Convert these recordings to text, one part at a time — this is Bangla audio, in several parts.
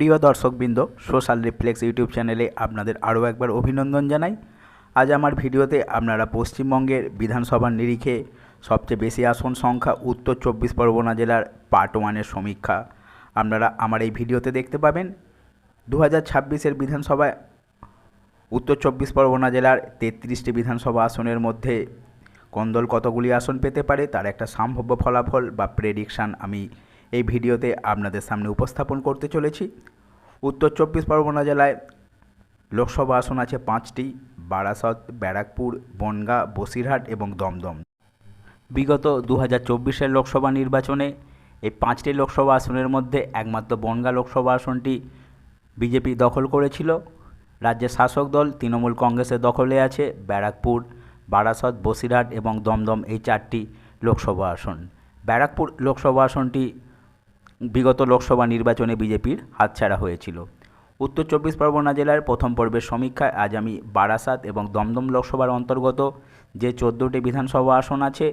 প্রিয় দর্শকবৃন্দ, সোশ্যাল রিফ্লেক্স ইউটিউব চ্যানেলে আপনাদের আরও একবার অভিনন্দন জানাই। আজ আমার ভিডিওতে আপনারা পশ্চিমবঙ্গের বিধানসভার নিরিখে সবচেয়ে বেশি আসন সংখ্যা উত্তর চব্বিশ পরগনা জেলার পার্ট ওয়ানের সমীক্ষা আপনারা আমার এই ভিডিওতে দেখতে পাবেন। দু হাজার ছাব্বিশের বিধানসভায় উত্তর চব্বিশ পরগনা জেলার তেত্রিশটি বিধানসভা আসনের মধ্যে কোন দল কতগুলি আসন পেতে পারে তার একটা সম্ভাব্য ফলাফল বা প্রেডিকশান আমি এই ভিডিওতে আপনাদের সামনে উপস্থাপন করতে চলেছি। উত্তর চব্বিশ পরগনা জেলায় লোকসভা আসন আছে পাঁচটি, বারাসত, ব্যারাকপুর, বনগাঁ, বসিরহাট এবং দমদম। বিগত দু হাজার চব্বিশের লোকসভা নির্বাচনে এই পাঁচটি লোকসভা আসনের মধ্যে একমাত্র বনগাঁ লোকসভা আসনটি বিজেপি দখল করেছিল। রাজ্যের শাসক দল তৃণমূল কংগ্রেসের দখলে আছে ব্যারাকপুর, বারাসত, বসিরহাট এবং দমদম এই চারটি লোকসভা আসন। ব্যারাকপুর লোকসভা আসনটি বিগত লোকসভা নির্বাচনে বিজেপির হাতছাড়া হয়েছিল। উত্তর চব্বিশ পরগনা জেলার প্রথম পর্বের সমীক্ষায় আজ আমি বারাসাত এবং দমদম লোকসভার অন্তর্গত যে চোদ্দোটি বিধানসভা আসন আছে,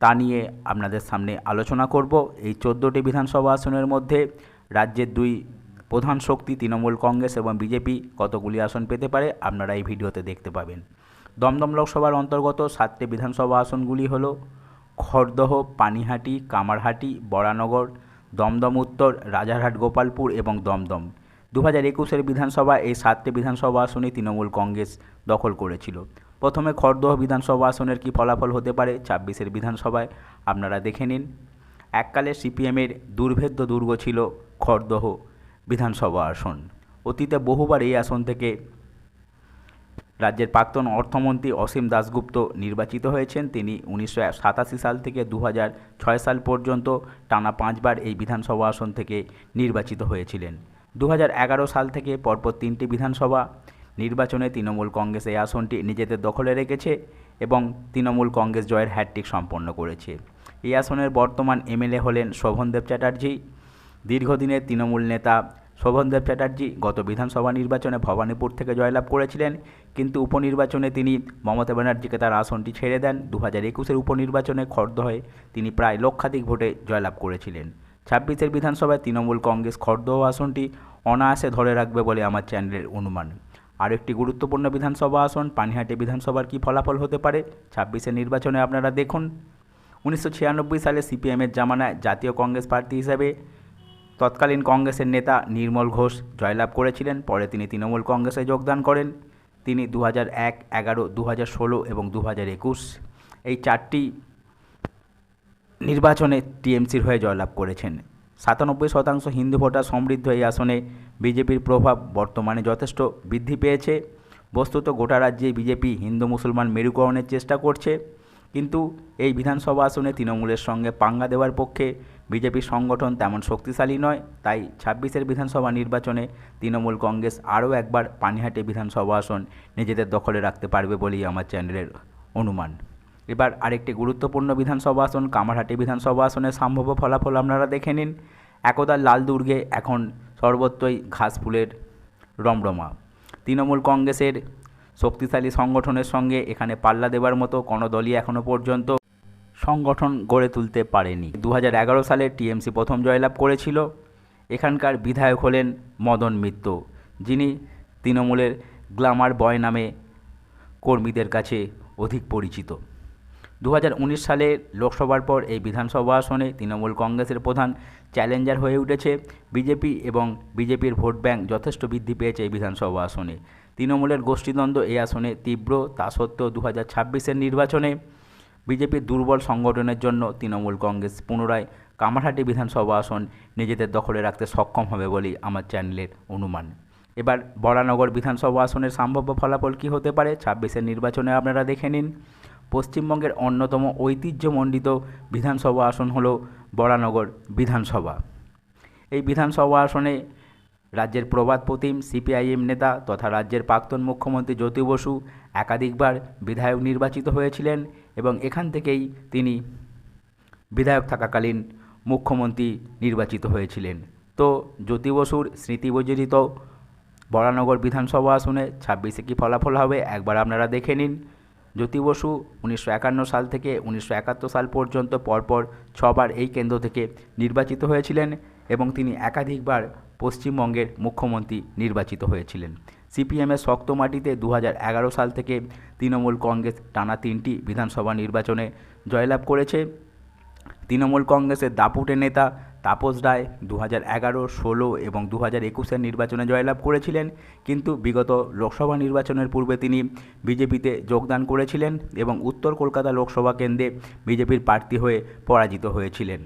তা নিয়ে আপনাদের সামনে আলোচনা করব। এই চোদ্দোটি বিধানসভা আসনের মধ্যে রাজ্যের দুই প্রধান শক্তি তৃণমূল কংগ্রেস এবং বিজেপি কতগুলি আসন পেতে পারে, আপনারা এই ভিডিওতে দেখতে পাবেন। দমদম লোকসভার অন্তর্গত সাতটি বিধানসভা আসনগুলি হলো খড়দহ, পানিহাটি, কামারহাটি, বরানগর দমদম উত্তর, রাজারহাট গোপালপুর এবং দমদম। দু হাজার একুশের বিধানসভা এই সাতটি বিধানসভা আসনে তৃণমূল কংগ্রেস দখল করেছিল। প্রথমে খড়দহ বিধানসভা আসনের কী ফলাফল হতে পারে ছাব্বিশের বিধানসভায়? আপনারা দেখে নিন। এককালে সিপিএমের দুর্ভেদ্য দুর্গ ছিল খড়দহ বিধানসভা আসন। অতীতে বহুবার এই আসন থেকে রাজ্যের প্রাক্তন অর্থমন্ত্রী অসীম দাশগুপ্ত নির্বাচিত হয়েছেন। তিনি উনিশশো সাতাশি সাল থেকে দু সাল পর্যন্ত টানা পাঁচবার এই বিধানসভা আসন থেকে নির্বাচিত হয়েছিলেন। দু সাল থেকে পরপর তিনটি বিধানসভা নির্বাচনে তৃণমূল কংগ্রেস এই আসনটি নিজেদের দখলে রেখেছে এবং তৃণমূল কংগ্রেস জয়ের হ্যাট্রিক সম্পন্ন করেছে। এই আসনের বর্তমান এমএলএ হলেন শোভনদেব চ্যাটার্জি। দীর্ঘদিনের তৃণমূল নেতা শোভনদেব চ্যাটার্জি গত বিধানসভা নির্বাচনে ভবানীপুর থেকে জয়লাভ করেছিলেন। কিন্তু উপনির্বাচনে তিনি মমতা ব্যানার্জিকে তার আসনটি ছেড়ে দেন। দু হাজার একুশের উপনির্বাচনে খর্দহয়ে তিনি প্রায় লক্ষাধিক ভোটে জয়লাভ করেছিলেন। ছাব্বিশের বিধানসভায় তৃণমূল কংগ্রেস খর্দহ আসনটি অনায়াসে ধরে রাখবে বলে আমার চ্যানেলের অনুমান। আরেকটি গুরুত্বপূর্ণ বিধানসভা আসন পানিহাটি বিধানসভার কী ফলাফল হতে পারে? ছাব্বিশের নির্বাচনে আপনারা দেখুন। উনিশশো ছিয়ানব্বই সালে সিপিএমের জামানায় জাতীয় কংগ্রেস প্রার্থী হিসেবে তৎকালীন কংগ্রেসের নেতা নির্মল ঘোষ জয়লাভ করেছিলেন, পরে তিনি তৃণমূল কংগ্রেসে যোগদান করেন। তিনি দু হাজার এক, এগারো দু হাজার ষোলো এবং দু হাজার একুশ এই চারটি নির্বাচনে টিএমসির হয়ে জয়লাভ করেছেন। সাতানব্বই শতাংশ হিন্দু ভোটার সমৃদ্ধ এই আসনে বিজেপির প্রভাব বর্তমানে যথেষ্ট বৃদ্ধি পেয়েছে। বস্তুত গোটা রাজ্যে বিজেপি হিন্দু মুসলমান মেরুকরণের চেষ্টা করছে। কিন্তু এই বিধানসভা আসনে তৃণমূলের সঙ্গে পাঙ্গা দেওয়ার পক্ষে বিজেপির সংগঠন তেমন শক্তিশালী নয়, তাই ছাব্বিশের বিধানসভা নির্বাচনে তৃণমূল কংগ্রেস আরও একবার পানিহাটি বিধানসভা আসন নিজেদের দখলে রাখতে পারবে বলেই আমার চ্যানেলের অনুমান। এবার আরেকটি গুরুত্বপূর্ণ বিধানসভা আসন, কামারহাটি বিধানসভা আসনের সম্ভাব্য ফলাফল আপনারা দেখে নিন। একদা লাল দুর্গে এখন সর্বত্রই ঘাস ফুলের রমরমা। তৃণমূল কংগ্রেসের শক্তিশালী সংগঠনের সঙ্গে এখানে পাল্লা দেওয়ার মতো কোনো দলই এখনও পর্যন্ত সংগঠন গড়ে তুলতে পারেনি। দু হাজার এগারো সালে টিএমসি প্রথম জয়লাভ করেছিল। এখানকার বিধায়ক হলেন মদন মিত্র, যিনি তৃণমূলের গ্লামার বয় নামে কর্মীদের কাছে অধিক পরিচিত। দু সালে লোকসভার পর এই বিধানসভা আসনে তৃণমূল কংগ্রেসের প্রধান চ্যালেঞ্জার হয়ে উঠেছে। বিজেপি এবং বিজেপির ভোট ব্যাংক যথেষ্ট বৃদ্ধি পেয়েছে এই বিধানসভা আসনে। তৃণমূলের গোষ্ঠীদ্বন্দ্ব এই আসনে তীব্র, তা সত্ত্বেও দু হাজার নির্বাচনে বিজেপির দুর্বল সংগঠনের জন্য তৃণমূল কংগ্রেস পুনরায় কামারহাটি বিধানসভা আসন নিজেদের দখলে রাখতে সক্ষম হবে বলেই আমার চ্যানেলের অনুমান। এবার বরানগর বিধানসভা আসনের সম্ভাব্য ফলাফল কী হতে পারে ছাব্বিশের নির্বাচনে আপনারা দেখে নিন। পশ্চিমবঙ্গের অন্যতম ঐতিহ্যমণ্ডিত বিধানসভা আসন হল বরানগর বিধানসভা। এই বিধানসভা আসনে রাজ্যের প্রবাদ প্রতিম, সিপিআইএম নেতা তথা রাজ্যের প্রাক্তন মুখ্যমন্ত্রী জ্যোতি বসু একাধিকবার বিধায়ক নির্বাচিত হয়েছিলেন এবং এখান থেকেই তিনি বিধায়ক থাকাকালীন মুখ্যমন্ত্রী নির্বাচিত হয়েছিলেন। তো জ্যোতি বসুর স্মৃতিবজড়িত বরানগর বিধানসভা আসনে ছাব্বিশে কী ফলাফল হবে একবার আপনারা দেখে নিন। জ্যোতি বসু উনিশশো একান্ন সাল থেকে উনিশশো একাত্তর সাল পর্যন্ত পরপর ছবার এই কেন্দ্র থেকে নির্বাচিত হয়েছিলেন এবং তিনি একাধিকবার পশ্চিমবঙ্গের মুখ্যমন্ত্রী নির্বাচিত হয়েছিলেন। সিপিএমের শক্ত মাটিতে দু সাল থেকে তৃণমূল কংগ্রেস টানা তিনটি বিধানসভা নির্বাচনে জয়লাভ করেছে। তৃণমূল কংগ্রেসের দাপুটে নেতা তাপস রায় দু হাজার এগারো, ষোলো এবং দু হাজার একুশের নির্বাচনে জয়লাভ করেছিলেন। কিন্তু বিগত লোকসভা নির্বাচনের পূর্বে তিনি বিজেপিতে যোগদান করেছিলেন এবং উত্তর কলকাতা লোকসভা কেন্দ্রে বিজেপির প্রার্থী হয়ে পরাজিত হয়েছিলেন।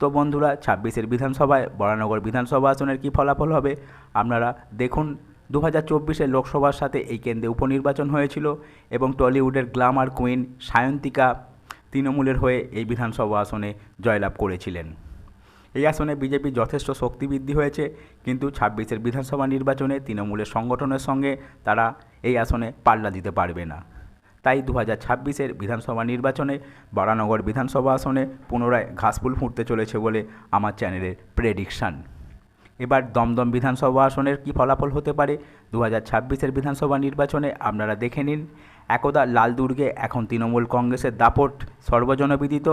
তো বন্ধুরা, ছাব্বিশের বিধানসভায় বরানগর বিধানসভা আসনের কী ফলাফল হবে? আপনারা দেখুন দু হাজার চব্বিশের লোকসভার সাথে এই কেন্দ্রে উপনির্বাচন হয়েছিল এবং টলিউডের গ্ল্যামার কুইন সায়ন্তিকা তৃণমূলের হয়ে এই বিধানসভা আসনে জয়লাভ করেছিলেন। এই আসনে বিজেপি যথেষ্ট শক্তি বৃদ্ধি হয়েছে, কিন্তু ছাব্বিশের বিধানসভা নির্বাচনে তৃণমূলের সংগঠনের সঙ্গে তারা এই আসনে পাল্লা দিতে পারবে না। তাই দু হাজার ছাব্বিশের বিধানসভা নির্বাচনে বারানগর বিধানসভা আসনে পুনরায় ঘাসফুল ফুটতে চলেছে বলে আমার চ্যানেলের প্রেডিকশান। এবার দমদম বিধানসভা আসনের কি ফলাফল হতে পারে? দু হাজার ছাব্বিশের বিধানসভা নির্বাচনে আপনারা দেখে নিন। একদা লাল দুর্গে এখন তৃণমূল কংগ্রেসের দাপট সর্বজনবিদিত।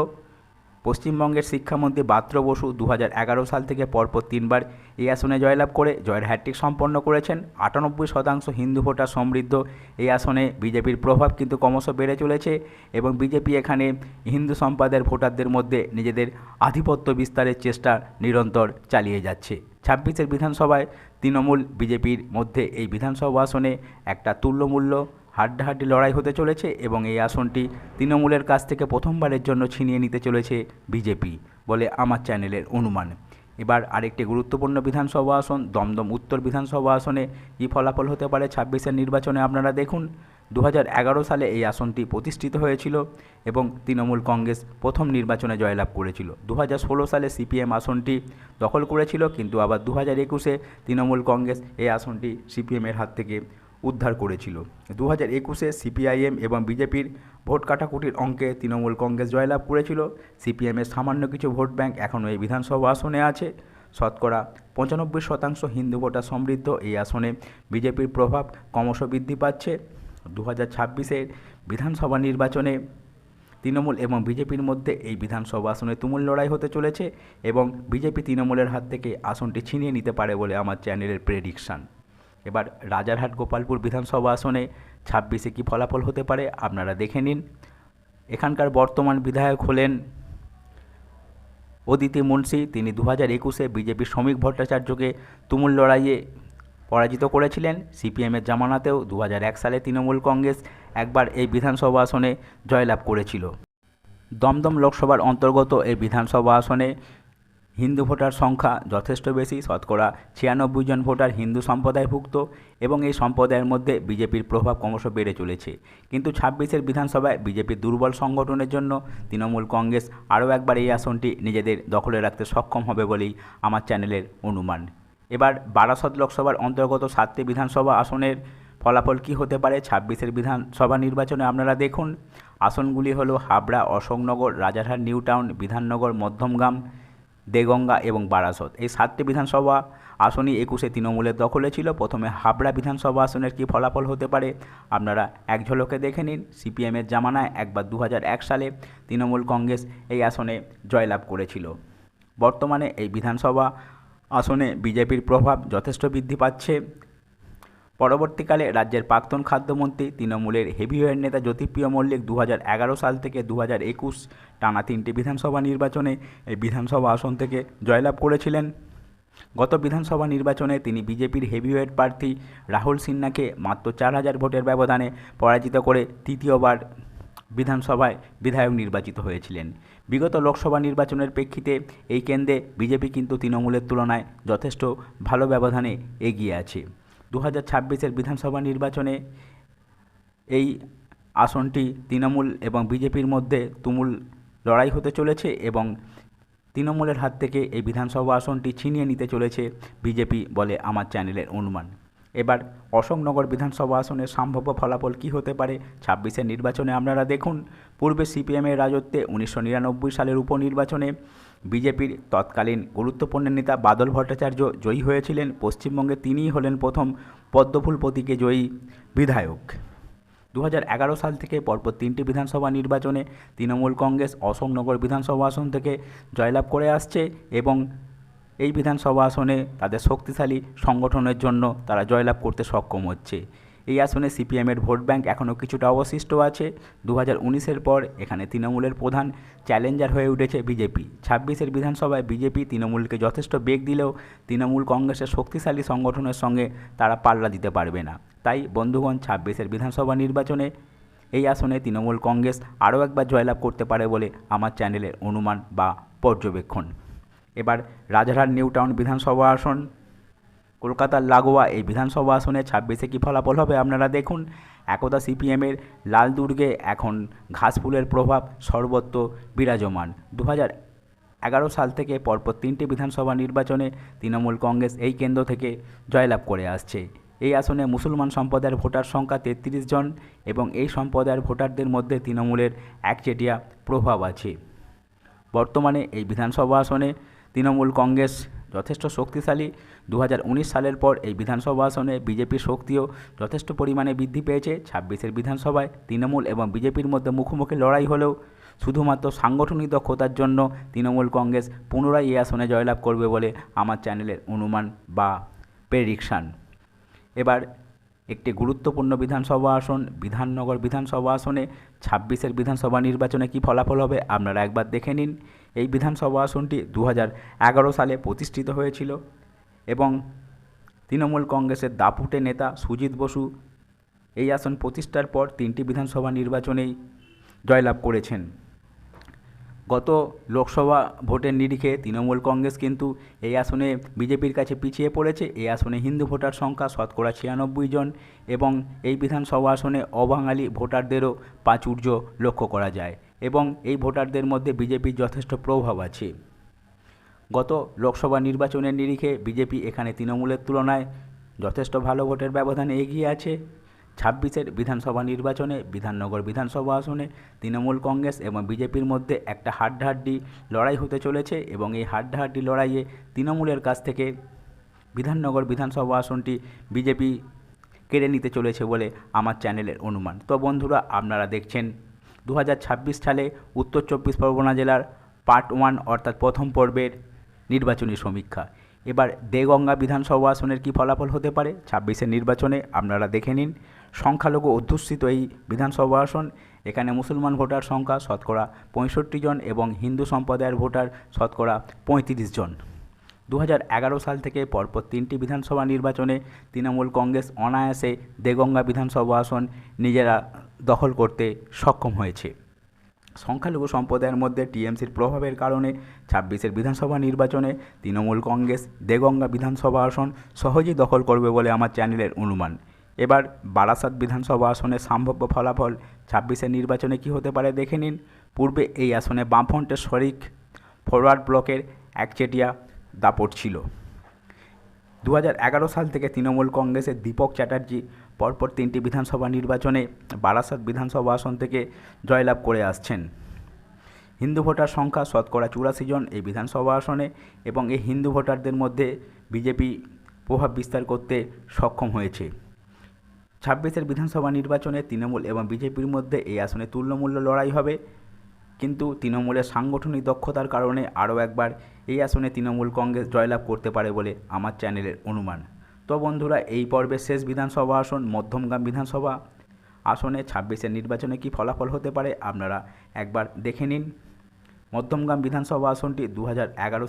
পশ্চিমবঙ্গের শিক্ষামন্ত্রী বাত্র বসু দু সাল থেকে পরপর তিনবার এই আসনে জয়লাভ করে জয়ের হ্যাট্রিক সম্পন্ন করেছেন। আটানব্বই শতাংশ হিন্দু ভোটার সমৃদ্ধ এই আসনে বিজেপির প্রভাব কিন্তু ক্রমশ বেড়ে চলেছে এবং বিজেপি এখানে হিন্দু সম্প্রদায়ের ভোটারদের মধ্যে নিজেদের আধিপত্য বিস্তারের চেষ্টা নিরন্তর চালিয়ে যাচ্ছে। ছাব্বিশের বিধানসভায় তৃণমূল বিজেপির মধ্যে এই বিধানসভা আসনে একটা তুল্যমূল্য হাড্ডাহাড্ডি লড়াই হতে চলেছে এবং এই আসনটি তৃণমূলের কাছ থেকে প্রথমবারের জন্য ছিনিয়ে নিতে চলেছে বিজেপি বলে আমার চ্যানেলের অনুমান। এবার আরেকটি গুরুত্বপূর্ণ বিধানসভা আসন, দমদম উত্তর বিধানসভা আসনে কী ফলাফল হতে পারে ছাব্বিশের নির্বাচনে আপনারা দেখুন। দু হাজার এগারো সালে এই আসনটি প্রতিষ্ঠিত হয়েছিল এবং তৃণমূল কংগ্রেস প্রথম নির্বাচনে জয়লাভ করেছিল। দু হাজার ষোলো সালে সিপিএম আসনটি দখল করেছিল, কিন্তু আবার দু হাজার একুশে তৃণমূল কংগ্রেস এই আসনটি সিপিএমের হাত থেকে উদ্ধার করেছিল। দু হাজার একুশে সিপিআইএম এবং বিজেপির ভোট কাটাকুটির অঙ্কে তৃণমূল কংগ্রেস জয়লাভ করেছিল। সিপিএমের সামান্য কিছু ভোট ব্যাংক এখনও এই বিধানসভা আসনে আছে। শতকরা পঁচানব্বই শতাংশ হিন্দু ভোটার সমৃদ্ধ এই আসনে বিজেপির প্রভাব ক্রমশ বৃদ্ধি পাচ্ছে। দু হাজার ছাব্বিশের বিধানসভা নির্বাচনে তৃণমূল এবং বিজেপির মধ্যে এই বিধানসভা আসনে তুমুল লড়াই হতে চলেছে এবং বিজেপি তৃণমূলের হাত থেকে আসনটি ছিনিয়ে নিতে পারে বলে আমার চ্যানেলের প্রেডিকশান। এবার রাজারহাট গোপালপুর বিধানসভা আসনে ছাব্বিশে কী ফলাফল হতে পারে আপনারা দেখে নিন। এখানকার বর্তমান বিধায়ক হলেন অদিতি মুন্সি। তিনি দু হাজার একুশে বিজেপির শ্রমিক ভট্টাচার্যকে তুমুল লড়াইয়ে পরাজিত করেছিলেন। সিপিএমের জামানাতেও দু এক সালে তৃণমূল কংগ্রেস একবার এই বিধানসভা আসনে জয়লাভ করেছিল। দমদম লোকসভার অন্তর্গত এই বিধানসভা আসনে হিন্দু ভোটার সংখ্যা যথেষ্ট বেশি, শতকরা ছিয়ানব্বই জন ভোটার হিন্দু সম্প্রদায়ভুক্ত এবং এই সম্প্রদায়ের মধ্যে বিজেপির প্রভাব ক্রমশ বেড়ে চলেছে। কিন্তু ছাব্বিশের বিধানসভায় বিজেপির দুর্বল সংগঠনের জন্য তৃণমূল কংগ্রেস আরও একবার এই আসনটি নিজেদের দখলে রাখতে সক্ষম হবে বলেই আমার চ্যানেলের অনুমান। এবার বারাসত লোকসভার অন্তর্গত সাতটি বিধানসভা আসনের ফলাফল কী হতে পারে ছাব্বিশের বিধানসভা নির্বাচনে আপনারা দেখুন। আসনগুলি হলো হাবড়া, অশোকনগর, রাজারহাট নিউ টাউন বিধাননগর, মধ্যমগ্রাম দেগঙ্গা এবং বারাসত। এই সাতটি বিধানসভা আসনই একুশে তৃণমূলের দখলে ছিল। প্রথমে হাবড়া বিধানসভা আসনের কি ফলাফল হতে পারে? আপনারা এক ঝলকে দেখে নিন। সিপিএমের জামানায় একবার দু সালে তৃণমূল কংগ্রেস এই আসনে জয়লাভ করেছিল। বর্তমানে এই বিধানসভা আসনে বিজেপির প্রভাব যথেষ্ট বৃদ্ধি পাচ্ছে। পরবর্তীকালে রাজ্যের প্রাক্তন খাদ্যমন্ত্রী তৃণমূলের হেভিওয়েট নেতা জ্যোতিপ্রিয় মল্লিক দু হাজার এগারো সাল থেকে দু টানা তিনটি বিধানসভা নির্বাচনে এই বিধানসভা আসন থেকে জয়লাভ করেছিলেন। গত বিধানসভা নির্বাচনে তিনি বিজেপির হেভিওয়েট প্রার্থী রাহুল সিনহাকে মাত্র চার হাজার ভোটের ব্যবধানে পরাজিত করে তৃতীয়বার বিধানসভায় বিধায়ক নির্বাচিত হয়েছিলেন। বিগত লোকসভা নির্বাচনের প্রেক্ষিতে এই কেন্দ্রে বিজেপি কিন্তু তৃণমূলের তুলনায় যথেষ্ট ভালো ব্যবধানে এগিয়ে আছে। দু হাজার ছাব্বিশের বিধানসভা নির্বাচনে এই আসনটি তৃণমূল এবং বিজেপির মধ্যে তুমুল লড়াই হতে চলেছে এবং তৃণমূলের হাত থেকে এই বিধানসভা আসনটি ছিনিয়ে নিতে চলেছে বিজেপি বলে আমার চ্যানেলের অনুমান। এবার অশোকনগর বিধানসভা আসনের সম্ভাব্য ফলাফল কী হতে পারে? ছাব্বিশের নির্বাচনে আপনারা দেখুন, পূর্বে সিপিএমের রাজত্বে উনিশশো নিরানব্বই সালের উপনির্বাচনে বিজেপির তৎকালীন গুরুত্বপূর্ণ নেতা বাদল ভট্টাচার্য জয়ী হয়েছিলেন। পশ্চিমবঙ্গে তিনিই হলেন প্রথম পদ্মফুল প্রতীকে জয়ী বিধায়ক। দু হাজার এগারো সাল থেকে পরপর তিনটি বিধানসভা নির্বাচনে তৃণমূল কংগ্রেস অশোকনগর বিধানসভা আসন থেকে জয়লাভ করে আসছে এবং এই বিধানসভা আসনে তাদের শক্তিশালী সংগঠনের জন্য তারা জয়লাভ করতে সক্ষম হচ্ছে। এই আসনে সিপিএমের ভোট ব্যাংক এখনও কিছুটা অবশিষ্ট আছে। দু হাজার পর এখানে তৃণমূলের প্রধান চ্যালেঞ্জার হয়ে উঠেছে বিজেপি। ছাব্বিশের বিধানসভায় বিজেপি তৃণমূলকে যথেষ্ট বেগ দিলেও তৃণমূল কংগ্রেসের শক্তিশালী সংগঠনের সঙ্গে তারা পাল্লা দিতে পারবে না। তাই বন্ধুগণ, ছাব্বিশের বিধানসভা নির্বাচনে এই আসনে তৃণমূল কংগ্রেস আরও একবার জয়লাভ করতে পারে বলে আমার চ্যানেলের অনুমান বা পর্যবেক্ষণ। এবার রাজারহাট নিউ টাউন বিধানসভা আসন। কলকাতার লাগোয়া এই বিধানসভা আসনে ছাব্বিশে কী ফলাফল হবে আপনারা দেখুন। একদা সিপিএমের লাল দুর্গে এখন ঘাসফুলের প্রভাব সর্বত্র বিরাজমান। দু এগারো সাল থেকে পরপর তিনটি বিধানসভা নির্বাচনে তৃণমূল কংগ্রেস এই কেন্দ্র থেকে জয়লাভ করে আসছে। এই আসনে মুসলমান সম্প্রদায়ের ভোটার সংখ্যা তেত্রিশ জন এবং এই সম্প্রদায়ের ভোটারদের মধ্যে তৃণমূলের একচেটিয়া প্রভাব আছে। বর্তমানে এই বিধানসভা আসনে তৃণমূল কংগ্রেস যথেষ্ট শক্তিশালী দু হাজার উনিশ সালের পর এই বিধানসভা আসনে বিজেপির শক্তিও যথেষ্ট পরিমাণে বৃদ্ধি পেয়েছে। ছাব্বিশের বিধানসভায় তৃণমূল এবং বিজেপির মধ্যে মুখোমুখি লড়াই হলেও শুধুমাত্র সাংগঠনিক দক্ষতার জন্য তৃণমূল কংগ্রেস পুনরায় এই আসনে জয়লাভ করবে বলে আমার চ্যানেলের অনুমান বা প্রেডিকশান। এবার একটি গুরুত্বপূর্ণ বিধানসভা আসন, বিধাননগর বিধানসভা আসনে ছাব্বিশের বিধানসভা নির্বাচনে কী ফলাফল হবে আপনারা একবার দেখে নিন। এই বিধানসভা আসনটি দু সালে প্রতিষ্ঠিত হয়েছিল। এবং তৃণমূল কংগ্রেসের দাপুটে নেতা সুজিত বসু এই আসন প্রতিষ্ঠার পর তিনটি বিধানসভা নির্বাচনেই জয়লাভ করেছেন। গত লোকসভা ভোটের নিরিখে তৃণমূল কংগ্রেস কিন্তু এই আসনে বিজেপির কাছে পিছিয়ে পড়েছে। এই আসনে হিন্দু ভোটার সংখ্যা শতকরা ছিয়ানব্বই জন এবং এই বিধানসভা আসনে অবাঙালি ভোটারদেরও প্রাচুর্য লক্ষ্য করা যায় এবং এই ভোটারদের মধ্যে বিজেপির যথেষ্ট প্রভাব আছে। গত লোকসভা নির্বাচনের নিরিখে বিজেপি এখানে তৃণমূলের তুলনায় যথেষ্ট ভালো ভোটের ব্যবধানে এগিয়ে আছে। ছাব্বিশের বিধানসভা নির্বাচনে বিধাননগর বিধানসভা আসনে তৃণমূল কংগ্রেস এবং বিজেপির মধ্যে একটা হাড্ডাহাড্ডি লড়াই হতে চলেছে এবং এই হাড্ডাহাড্ডি লড়াইয়ে তৃণমূলের কাছ থেকে বিধাননগর বিধানসভা আসনটি বিজেপি কেড়ে নিতে চলেছে বলে আমার চ্যানেলের অনুমান। তো বন্ধুরা, আপনারা দেখছেন দু হাজার ছাব্বিশ সালে উত্তর চব্বিশ পরগনা জেলার পার্ট ওয়ান অর্থাৎ প্রথম পর্বের নির্বাচনী সমীক্ষা। এবার দেগঙ্গা বিধানসভা আসনের কী ফলাফল হতে পারে? ছাব্বিশের নির্বাচনে আপনারা দেখে নিন। সংখ্যালঘু অধ্যুষিত এই বিধানসভা আসন, এখানে মুসলমান ভোটার সংখ্যা শতকরা পঁয়ষট্টি জন এবং হিন্দু সম্প্রদায়ের ভোটার শতকরা পঁয়ত্রিশ জন। দু সাল থেকে পরপর তিনটি বিধানসভা নির্বাচনে তৃণমূল কংগ্রেস অনায়াসে দেগঙ্গা বিধানসভা আসন নিজেরা দখল করতে সক্ষম হয়েছে। সংখ্যালঘু সম্প্রদায়ের মধ্যে টিএমসির প্রভাবের কারণে ছাব্বিশের বিধানসভা নির্বাচনে তৃণমূল কংগ্রেস, দেগঙ্গা বিধানসভা আসন সহজেই দখল করবে বলে আমার চ্যানেলের অনুমান। এবার বারাসাত বিধানসভা আসনের সম্ভাব্য ফলাফল ছাব্বিশের নির্বাচনে কী হতে পারে দেখে নিন। পূর্বে এই আসনে বামফ্রন্টের শরিক ফরওয়ার্ড ব্লকের একচেটিয়া দাপট ছিল। দু সাল থেকে তৃণমূল কংগ্রেসের দীপক চ্যাটার্জি পরপর তিনটি বিধানসভা নির্বাচনে বারাসাত বিধানসভা আসন থেকে জয়লাভ করে আসছেন। হিন্দু ভোটার সংখ্যা শতকরা চুরাশি জন এই বিধানসভা আসনে এবং এই হিন্দু ভোটারদের মধ্যে বিজেপি প্রভাব বিস্তার করতে সক্ষম হয়েছে। ছাব্বিশের বিধানসভা নির্বাচনে তৃণমূল এবং বিজেপির মধ্যে এই আসনে তুল্যমূল্য লড়াই হবে। কিন্তু তৃণমূলের সাংগঠনিক দক্ষতার কারণে আরও একবার এই আসনে তৃণমূল কংগ্রেস জয়লাভ করতে পারে বলে আমার চ্যানেলের অনুমান। তো বন্ধুরা, এই পর্বের শেষ বিধানসভা আসন মধ্যমগ্রাম বিধানসভা আসনে ছাব্বিশের নির্বাচনে কি ফলাফল হতে পারে আপনারা একবার দেখে নিন। মধ্যমগ্রাম বিধানসভা আসনটি দু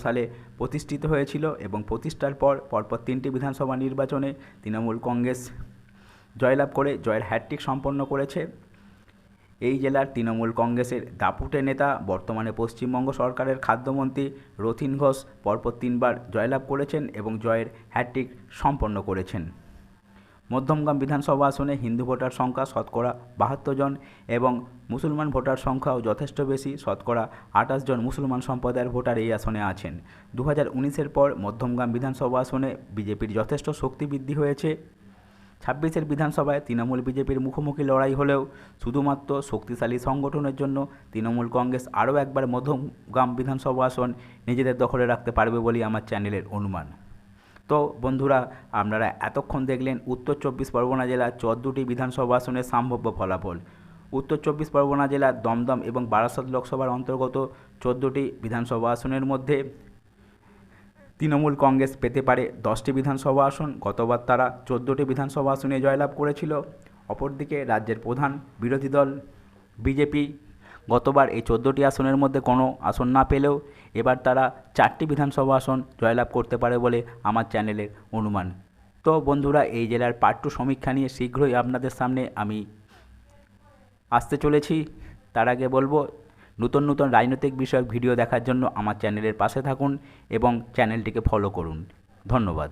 সালে প্রতিষ্ঠিত হয়েছিল এবং প্রতিষ্ঠার পর পরপর তিনটি বিধানসভা নির্বাচনে তৃণমূল কংগ্রেস জয়লাভ করে, জয়ের হ্যাট্রিক সম্পন্ন করেছে। এই জেলার তৃণমূল কংগ্রেসের দাপুটে নেতা, বর্তমানে পশ্চিমবঙ্গ সরকারের খাদ্যমন্ত্রী রথিন ঘোষ পরপর তিনবার জয়লাভ করেছেন এবং জয়ের হ্যাট্রিক সম্পন্ন করেছেন। মধ্যমগ্রাম বিধানসভা আসনে হিন্দু ভোটার সংখ্যা শতকরা বাহাত্তর জন এবং মুসলমান ভোটার সংখ্যাও যথেষ্ট বেশি, শতকরা আঠাশ জন মুসলমান সম্প্রদায়ের ভোটার এই আসনে আছেন। দু হাজার পর মধ্যমগ্রাম বিধানসভা আসনে বিজেপির যথেষ্ট শক্তি বৃদ্ধি হয়েছে। ছাব্বিশের বিধানসভায় তৃণমূল বিজেপির মুখোমুখি লড়াই হলেও শুধুমাত্র শক্তিশালী সংগঠনের জন্য তৃণমূল কংগ্রেস আরও একবার মধ্যমগ্রাম বিধানসভা আসন নিজেদের দখলে রাখতে পারবে বলেই আমার চ্যানেলের অনুমান। তো বন্ধুরা, আপনারা এতক্ষণ দেখলেন উত্তর চব্বিশ পরগনা জেলার চোদ্দোটি বিধানসভা আসনের সম্ভাব্য ফলাফল। উত্তর চব্বিশ পরগনা জেলার দমদম এবং বারাসত লোকসভার অন্তর্গত চোদ্দোটি বিধানসভা আসনের মধ্যে তৃণমূল কংগ্রেস পেতে পারে দশটি বিধানসভা আসন। গতবার তারা চোদ্দোটি বিধানসভা আসনে জয়লাভ করেছিল। অপরদিকে রাজ্যের প্রধান বিরোধী দল বিজেপি গতবার এই চোদ্দোটি আসনের মধ্যে কোনো আসন না পেলেও এবার তারা চারটি বিধানসভা আসন জয়লাভ করতে পারে বলে আমার চ্যানেলের অনুমান। তো বন্ধুরা, এই জেলার পার্ট টু সমীক্ষা নিয়ে শীঘ্রই আপনাদের সামনে আমি আসতে চলেছি। তার আগে বলব নতুন নতুন রাজনৈতিক বিষয়ক ভিডিও দেখার জন্য আমার চ্যানেলের পাশে থাকুন এবং চ্যানেলটিকে ফলো করুন। ধন্যবাদ।